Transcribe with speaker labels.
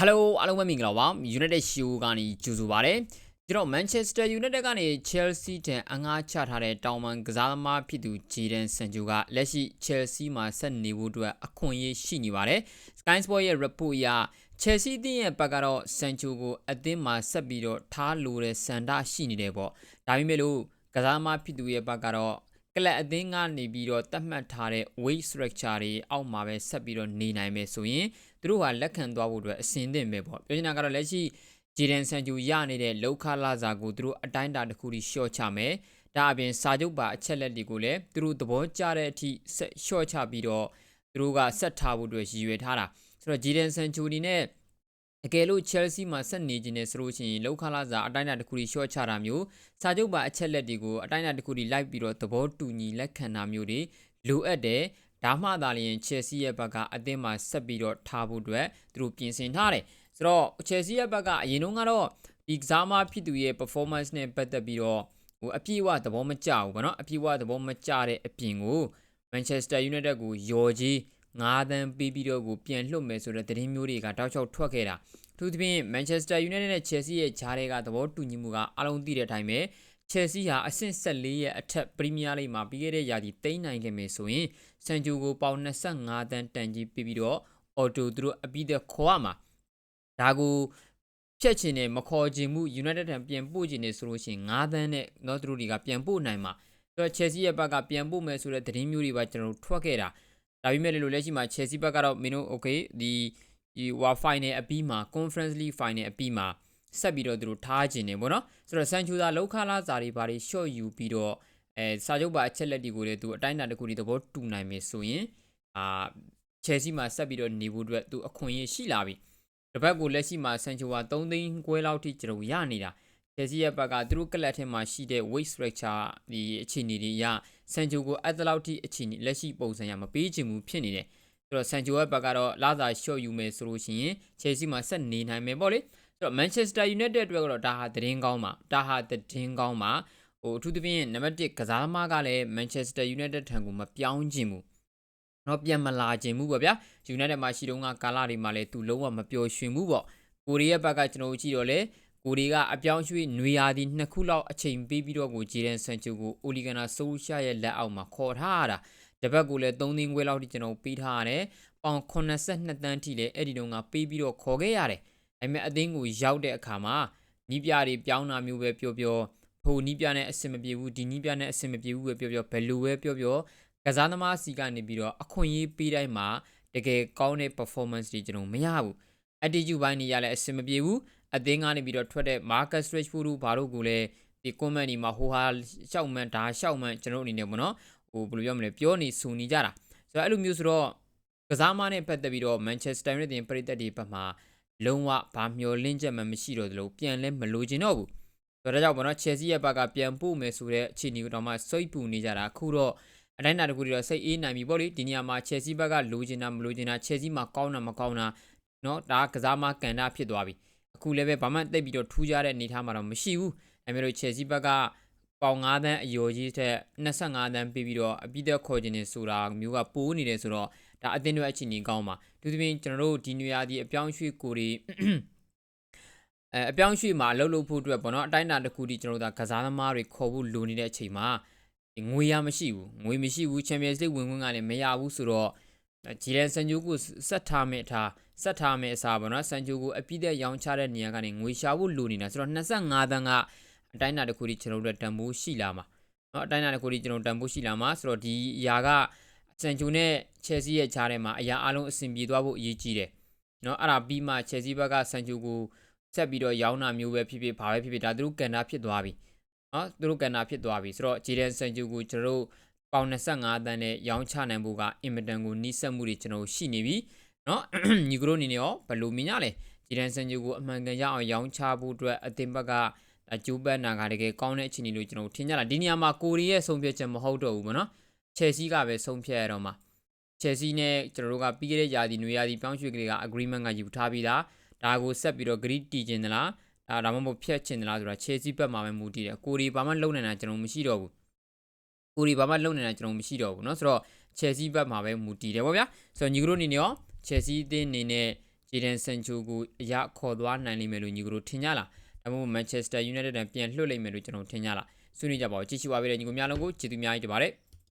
Speaker 1: Hello အားလုံးပဲမင်္ဂလာပါ United Show ကနေကြိုဆိုပါရစေကျွန်တော် Manchester United ကနေ Chelsea တန်အငှားချထားတဲ့တောင်ပန်ကစားသမားဖြစ်သူ Jadon Sancho ကလက်ရှိ Chelsea မှာဆက်နေဖို့အတွက်အခွင့်အရေးရှိနေပါတယ် Sky Sport ရဲ့ report အရ Chelsea အသင်းရဲ့ဘက်ကတော့ Sancho ကိုအသင်းမှာဆက်ပြီးတော့ထားလိုတဲ့စန္ဒရှိနေတယ်ပေါ့ဒါပေမဲ့လို့ကစားသမားဖြစ်သူရဲ့ဘက်ကတော့ ကလပ်အသင်းကနေပြီးတော့တတ်မှတ်ထားတဲ့ weight structure တွေအောက်မှာပဲဆက်ပြီးတော့နေနိုင်မယ်ဆိုရင်သူတို့ဟာလက်ခံသွားဖို့အတွက်အဆင်သင့်ပဲပေါ့ပြောချင်တာကတော့လက်ရှိဂျီဒန်ဆန်ဂျူရနေတဲ့လောက်ခလာစာကိုသူတို့အတိုင်းအတာတစ်ခုထိရှော့ချမယ်ဒါအပြင်စာချုပ်ပါအချက်လက်တွေကိုလည်းသူတို့သဘောကျတဲ့အထိဆက်ရှော့ချပြီးတော့သူတို့ကဆက်ထားဖို့အတွက်ရည်ရွယ်ထားတာဆိုတော့ဂျီဒန်ဆန်ဂျူဒီနဲ့ တကယ်လို့ Chelsea မှာဆက်နေခြင်းနဲ့ဆိုလို့ရှိရင်လောက်ခလာစာအတိုင်းအတာတစ်ခုထိရှော့ချတာမျိုးစာချုပ်ပါအချက်လက်တွေကိုအတိုင်းအတာတစ်ခုထိလိုက်ပြီးတော့သဘောတူညီလက်ခံတာမျိုးတွေလိုအပ်တယ်ဒါမှသာလျှင် Chelsea ရဲ့ဘက်ကအသင်းမှာဆက်ပြီးတော့ထားဖို့အတွက်သူတို့ပြင်ဆင်ထားတယ်ဆိုတော့ Chelsea ရဲ့ဘက်ကအရင်တုန်းကတော့ဒီကစားမဖြစ်သူရဲ့ performance နဲ့ပတ်သက်ပြီးတော့ဟိုအပြည့်အဝသဘောမကျဘူးဗောနော်အပြည့်အဝသဘောမကျတဲ့အပြင်ကို Manchester United ကိုယော်ကြီး 9သန်းပေးပြီးတော့ကိုပြန်လွှတ်မယ်ဆိုတဲ့သတင်းမျိုးတွေကတောက်ချောက်ထွက်ခဲ့တာသူသဖြင့် Manchester United နဲ့ Chelsea ရဲ့ဂျားတွေကသဘောတူညီမှုကအလုံးသိတဲ့အတိုင်းပဲ Chelsea ဟာအဆင့်14ရဲ့အထက် Premier League မှာပြီးခဲ့တဲ့ရာသီသိမ်းနိုင်ခဲ့မယ်ဆိုရင်ဆန်ဂျူကိုပေါင်25တန်းတန်ကြီးပြီးပြီးတော့အော်တိုသူတို့အပြီးသက်ခေါ်ရမှာဒါကိုဖြတ်ချင်တယ်မခေါ်ချင်မှု United ထံပြန်ပို့ချင်တယ်ဆိုလို့ရှိရင်9တန်းနဲ့တော့သူတို့တွေကပြန်ပို့နိုင်မှာဆိုတော့ Chelsea ရဲ့ဘက်ကပြန်ပို့မယ်ဆိုတဲ့သတင်းမျိုးတွေပါကျွန်တော်တို့ထွက်ခဲ့တာ ဒါပေမဲ့လည်းလက်ရှိမှာ Chelsea ဘက်ကတော့မင်းတို့ okay ဒီဒီ Wa Final အပြီးမှာ Conference League Final အပြီးမှာဆက်ပြီးတော့သူတို့ထားခြင်းနေပေါ့နော်ဆိုတော့ဆန်ချူသာလောက်ခလာစာတွေဘာတွေရှော့ယူပြီးတော့အဲစာချုပ်ပါအချက်လက်တွေကိုလည်းသူအတိုင်းအတာတစ်ခုတည်းသဘောတူနိုင်မယ်ဆိုရင်အာချယ်ဆီမှာဆက်ပြီးတော့နေဖို့အတွက်သူအခွင့်အရေးရှိလာပြီတစ်ပတ်ကိုလက်ရှိမှာဆန်ချူဟာ3သိန်းခွဲလောက်ထိကျွန်တော်ရနေတာ ချယ်ဆီရဲ့ဘက်ကသူတို့ကလပ်ထဲမှာရှိတဲ့ weight structure ဒီအခြေအနေတွေအရဆန်ချူကိုအဲ့တလောက်ထိအခြေအနေလက်ရှိပုံစံရမပေးချင်ဘူးဖြစ်နေတယ်ဆိုတော့ဆန်ချူရဲ့ဘက်ကတော့လာစာရှော့ယူမယ်ဆိုလို့ရှိရင်ချယ်ဆီမှာဆက်နေနိုင်မယ်ပေါ့လေဆိုတော့ Manchester United အတွက်ကတော့ဒါဟာသတင်းကောင်းပါဒါဟာသတင်းကောင်းပါဟိုအထူးသဖြင့်နံပါတ်1ကစားသမားကလည်း Manchester United ထံကိုမပြောင်းခြင်းဘူးတော့ပြန်မလာခြင်းဘူးပေါ့ဗျာ United မှာရှိတော့ကကာလာတွေမှာလည်းသူလုံးဝမပျော်ရွှင်ဘူးပေါ့ကိုရီးယားဘက်ကကျွန်တော်တို့ကြည့်တော့လေ ကိုရီကအပြောင်းရွှေ့နွေရာသီနှစ်ခုလောက်အချိန်ပေးပြီးတော့ကိုဂျေဒန်ဆန်ချူကိုအိုလီဂနာဆိုးရှာရဲ့လက်အောက်မှာခေါ်ထားရတာတပတ်ကိုလည်း3သိန်းခွဲလောက်ထိကျွန်တော်ပေးထားရတယ်ပေါင်82တန်းထိလည်းအဲ့ဒီတုန်းကပေးပြီးတော့ခေါ်ခဲ့ရတယ်ဒါပေမဲ့အသင်းကိုရောက်တဲ့အခါမှာနီးပြတွေပြောင်းတာမျိုးပဲပြောပြောဖိုနီးပြနဲ့အဆင်မပြေဘူးဒီနီးပြနဲ့အဆင်မပြေဘူးပဲပြောပြောဘယ်လိုပဲပြောပြောကစားသမားစီကနေပြီးတော့အခွင့်အရေးပေးတိုင်းမှာတကယ်ကောင်းတဲ့ performance တွေကျွန်တော်မရဘူး attitude ဘိုင်းနေရလဲအဆင်မပြေဘူး အသင်းကနေပြီးတော့ထွက်တဲ့ Marcus Rashford တို့ဘာတို့ကိုလည်းဒီ comment ဒီမှာဟိုဟာရှောက်မှန်ဒါရှောက်မှန်ကျွန်တော်အနေနဲ့ပေါ့နော်ဟိုဘယ်လိုပြောမလဲပြောနေဆိုနေကြတာဆိုတော့အဲ့လိုမျိုးဆိုတော့ကစားမနဲ့ပတ်သက်ပြီးတော့ Manchester United ပြည်သက်တွေဘက်မှာလုံးဝဘာမျောလင့်ချက်မှမရှိတော့သလိုပြန်လဲမလိုချင်တော့ဘူးဆိုတော့ကြောင့်ပေါ့နော် Chelsea ရဲ့ဘက်ကပြန်ပို့မယ်ဆိုတဲ့အခြေအနေတော့မှစိတ်ပူနေကြတာအခုတော့အတိုင်းအတာတခုတည်းတော့စိတ်အေးနိုင်ပြီပေါ့လေဒီနေရာမှာ Chelsea ဘက်ကလိုချင်တာမလိုချင်တာ Chelsea မှာကောင်းတာမကောင်းတာเนาะဒါကစားမကန်တာဖြစ်သွားပြီ အခုလည်းပဲဘာမှတိတ်ပြီးတော့ထူးခြားတဲ့အနေအထားမှာတော့မရှိဘူးဒါပေမဲ့လို့ Chelsea ဘက်ကပေါင်9တန်းအယောကြီးထက်25တန်းပြီးပြီးတော့အပြီးသက်ခေါ်ခြင်းနေဆိုတာမျိုးကပိုးနေတယ်ဆိုတော့ဒါအသင်းတွေအခြေအနေကောင်းပါသူသဖြင့်ကျွန်တော်တို့ဒီနွေရာသီအပြောင်းရွှေ့ကိုတွေအဲအပြောင်းရွှေ့မှာအလုပ်လုပ်ဖို့အတွက်ပေါ့နော်အတိုင်းအတာတစ်ခုထိကျွန်တော်တို့ကကစားသမားတွေခေါ်ဖို့လိုနေတဲ့အချိန်မှာငွေရမရှိဘူးငွေမရှိဘူးချန်ပီယံစ်လိဝင်ခွင့်ကလည်းမရဘူးဆိုတော့ ဂျီလန်ဆန်ဂျိုကိုဆက်ထားမယ်ထားဆက်ထားမယ်အစားပေါ့နော်ဆန်ဂျိုကိုအပြည့်တဲ့ရောင်းချတဲ့နေရာကနေငွေရှာဖို့လိုနေတာဆိုတော့25တန်းကအတိုင်းအတာတစ်ခုထိကျွန်တော်တို့တန်ဖိုးရှိလာမှာเนาะအတိုင်းအတာတစ်ခုထိကျွန်တော်တန်ဖိုးရှိလာမှာဆိုတော့ဒီအရာကဆန်ဂျိုနဲ့ချယ်ဆီရဲ့ခြားထဲမှာအရာအလုံးအဆင်ပြေသွားဖို့အရေးကြီးတယ်เนาะအဲ့ဒါပြီးမှချယ်ဆီဘက်ကဆန်ဂျိုကိုဆက်ပြီးတော့ရောင်းတာမျိုးပဲဖြစ်ဖြစ်ဘာပဲဖြစ်ဖြစ်ဒါသူတို့ကန်တာဖြစ်သွားပြီနော်သူတို့ကန်တာဖြစ်သွားပြီဆိုတော့ဂျေဒန်ဆန်ဂျူကိုကျွန်တော်တို့ ပေါင်25တန်းနဲ့ရောင်းချနိုင်ဖို့ကအင်မတန်ကိုနှိစက်မှုတွေကျွန်တော်ရှိနေပြီနော်ညီကရိုအနေနဲ့ရောဘယ်လိုမြင်ရလဲဂျေဒန်ဆန်ဂျူကိုအမှန်ကန်ရအောင်ရောင်းချဖို့အတွက်အသင်းဘက်ကအကျိုးပတ်နာကတကယ်ကောင်းတဲ့အခြေအနေလို့ကျွန်တော်ထင်ကြတာဒီနေရာမှာကိုရီးရဲ့ဆုံးဖြတ်ချက်မဟုတ်တော့ဘူးဗောနော်ချယ်ဆီကပဲဆုံးဖြတ်ရတော့မှာချယ်ဆီနဲ့ကျွန်တော်တို့ကပြီးခဲ့တဲ့ယာဒီနွေယာဒီပြောင်းရွှေ့ကလေးက agreement ကယူထားပြီးသားဒါကိုဆက်ပြီးတော့ grid တည်ခြင်းသလားဒါဒါမှမဟုတ်ဖြတ်ခြင်းသလားဆိုတာချယ်ဆီဘက်မှာပဲမူတည်တယ်ကိုရီဘာမှလုံနိုင်တာကျွန်တော်မရှိတော့ဘူး ကိုရီဘာမှလုံနိုင်တာကျွန်တော်မရှိတော့ဘူးเนาะဆိုတော့ချယ်ဆီဘက်မှာပဲမူတည်တယ်ပေါ့ဗျာဆိုတော့ညီကတို့အနေနဲ့ရောချယ်ဆီအသင်းအနေနဲ့ ဂျေဒန်ဆန်ချိုကိုအရခေါ်သွားနိုင်လိမ့်မယ်လို့ညီကတို့ထင်ကြလားဒါမှမဟုတ်မန်ချက်စတာယူနိုက်တက်တန်ပြန်လွှတ်လိမ့်မယ်လို့ကျွန်တော်ထင်ကြလားဆွေးနွေးကြပါဦးကြည့်ရှုပါပေးတဲ့ညီကိုများလုံးကိုကျေးဇူးအများကြီးတင်ပါတယ်